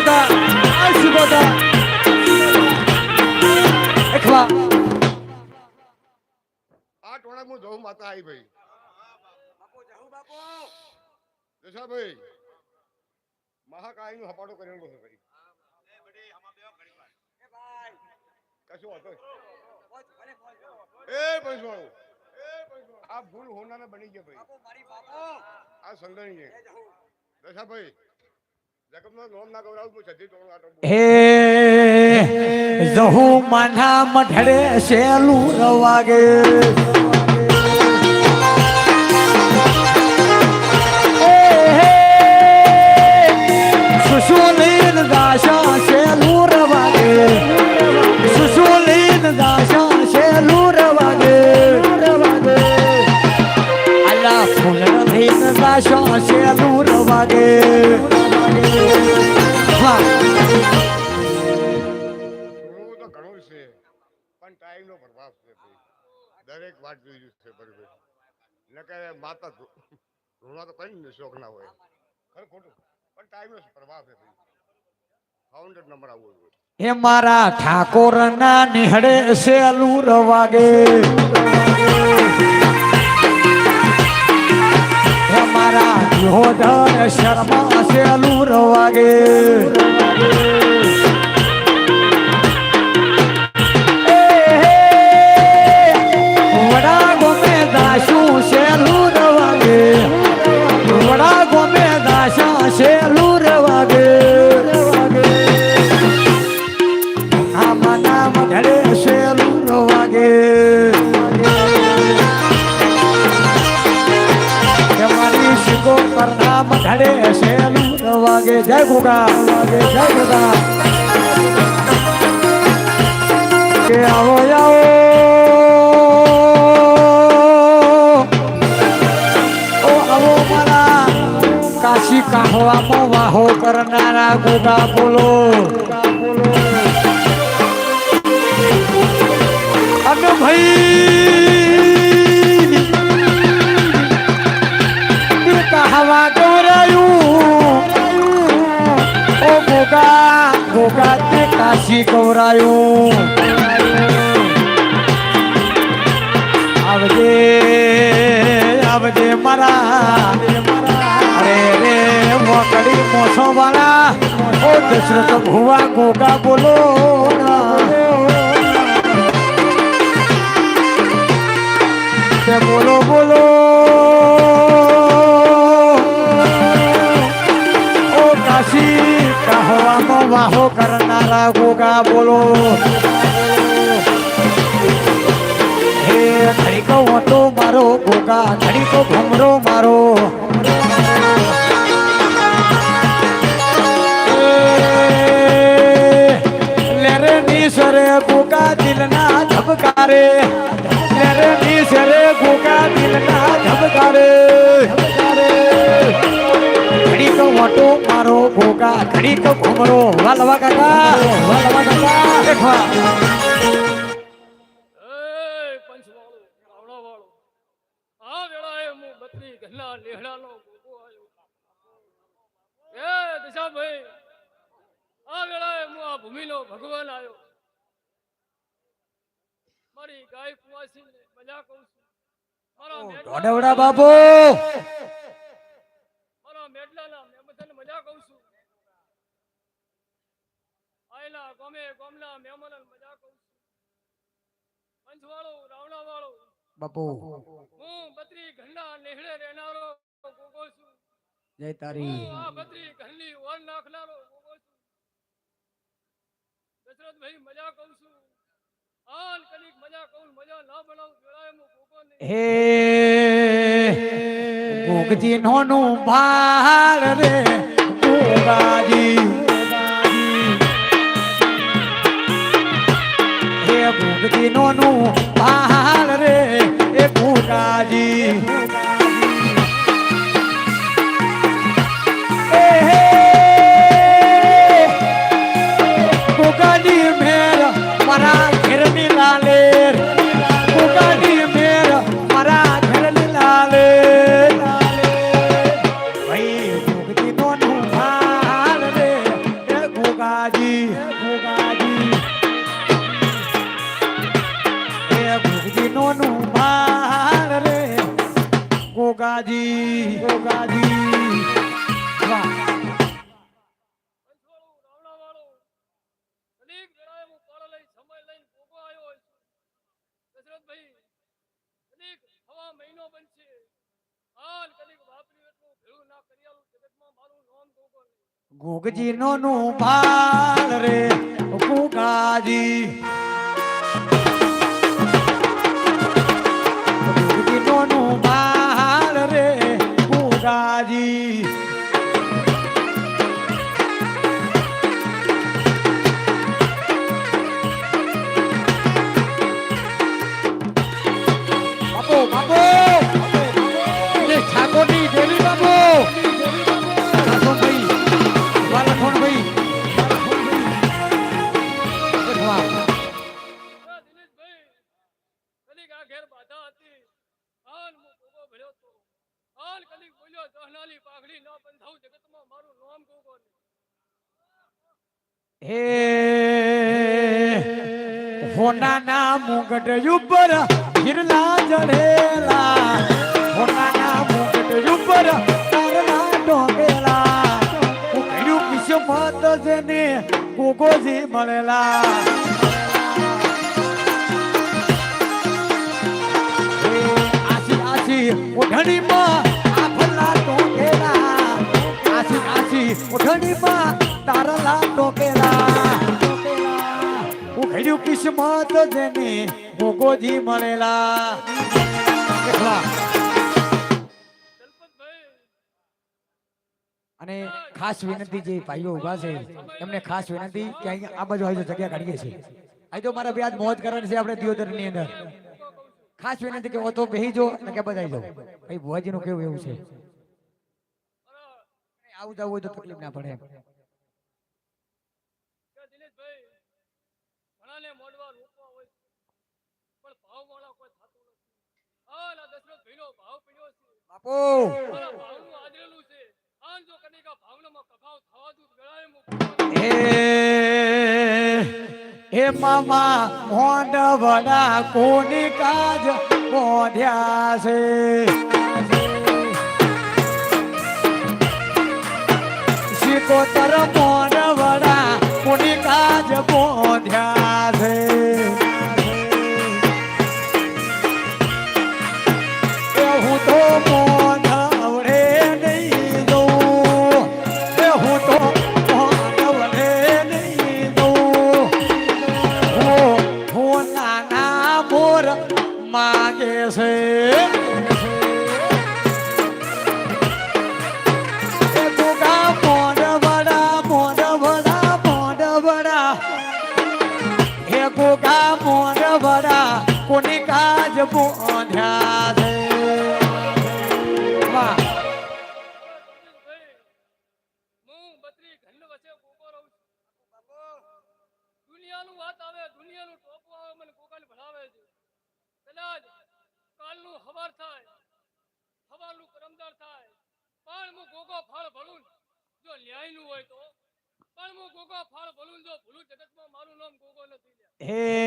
સુગોતા આ સુગોતા એકવા આ ટોણા હું જવું માતા આવી ભાઈ. દશાભાઈ મહાકાયનું હપાટો કરેલો છે ભાઈ. કશું હતો એ પૈસવાળો આ ભૂલ હોનાને બની ગયા ભાઈ. આ સંગણી છે ના ગવડાવું હું જહુ માના મઢડે શેલું રવાગે. શેલું રવાગે. પણ ટાઈમ નો પ્રભાવ છે ભાઈ. દરેક વાત જોઈ છે બરોબર. નકે માતા ઋણા તો કઈ ને શોખ ના હોય. ખરું ખોટું. પણ ટાઈમ નો પ્રભાવ છે ભાઈ. ફાઉન્ડર નંબર આવવો જોઈએ. એ મારા ઠાકોર ના નિહળે સેલું રવાગે એ મારા યોધર શર્મા સેલું રવાગે પર નામ ધડે શેલું વાગે. જય ગોગા. વાગે. જય ગોગા. કે આવો આવો. આવો મારા કાશી કાહવામાં વાહો કરનારા ગોગા બોલો. અને ભાઈ તે કવરાયું. આવજે આવજે મારા. અરે રે મોકડી મોસો વાળા. ઓ દશરથ ભુવા, ગોગા બોલો બોલો બોલો. વાહો કરનારા ગોગા બોલો. હે ઘડીકો વટો મારો ગોગા ઘડીકો ભમરો મારો. સરે ગોગા દિલના ધબકારે. નીસરે ગોગા દિલના ધબકારે. ગોગા ઘડીક ઘુમરો વાલવા કાકા. વાલવા કાકા. ભૂમિનો ભગવાન આવ્યો. મારી ગાય કુવાસીને મજા કહું છું. મારા મેડલાના મજા કહું છું. આયલા ગમે ગોમના મેમનને મજા કહું છું. પંચવાળો રાવણાવાળો. બાપુ. હું બત્રી ઘંડા નેહડે રહેનારો ગોગો છું. જય તારી. હું આ બત્રી ઘરની ઓર નાખનારો ગોગો છું. દશરથભાઈ મજા કહું છું. આન કલીક મજા કહું મજા ના બનાવું વેળાએ હું ગોગો નહીં હે ગોગજી નોનું ભાળ રે ગોગાજી. હે ગોગજી નોનું ભાળ રે એ ગોગાજી ભરતભાઈ કદીક હવા મહિનો બનશે. હાલ કદીક વાપર્યું એટલું ભેળું ના કરિયાલું જગતમાં મારું નામ ગોગો ગોગજી નો નું ભાલ રે, ગોગાજી. ઘેર બાધા હતી. હાલ હું ગોગો ભર્યો તો. હાલ કદી બોલ્યો દહનાલી પાઘડી ન બંધાવ જગતમાં મારું નામ ગોગો ને હે, હોનાના મુગટ ઉપર હિરલા જડેલા હોનાના મુગટ ઉપર તારલા ડોંગેલા ઉખડ્યું કિસ્મત જેને ગોગોજી મળેલા. ઓઢણીમાં આફલા ડોંગેલા આસી આસી ઓઢણીમાં તારલા કિસ્મત જેને મળેલા. અને ખાસ વિનંતી જે ભાઈઓ ઊભા છે, એમને ખાસ વિનંતી કે અહીંયા આ બાજુ આવી જગ્યા કાઢીએ છીએ. તો મારા વ્યાજ આજ મોજ કરવાની છે આપણે દિયોદરની અંદર. ખાસ વિનંતી કે ઓ તો બેહી જો અને કે બધાઈ જાઓ ભાઈ ભુવાજી નું કેવું એવું છે? આવું જવું હોય તો તકલીફ ના પડે બાપુ! ભાવનું આદરેલું છે. આન જો કનિકા ભાવનામાં કભાવ થવા હે મામા મોઢ વડા કોની કાજ મોઢ્યા છે? સિકોતર મોઢ વડા કોની કાજ મોઢ્યા છે? ગોગા મોર વડા કોની કાજ બોધ્યા છે દુનિયાનું વાત આવે દુનિયાનું ટોપો મને ગોગાને ભણાવે છે કાલનું હવાર થાય હવારનું કરમદાર થાય પણ હું ગોગો ફાળ ભળું જો ન્યાયનું હોય તો હે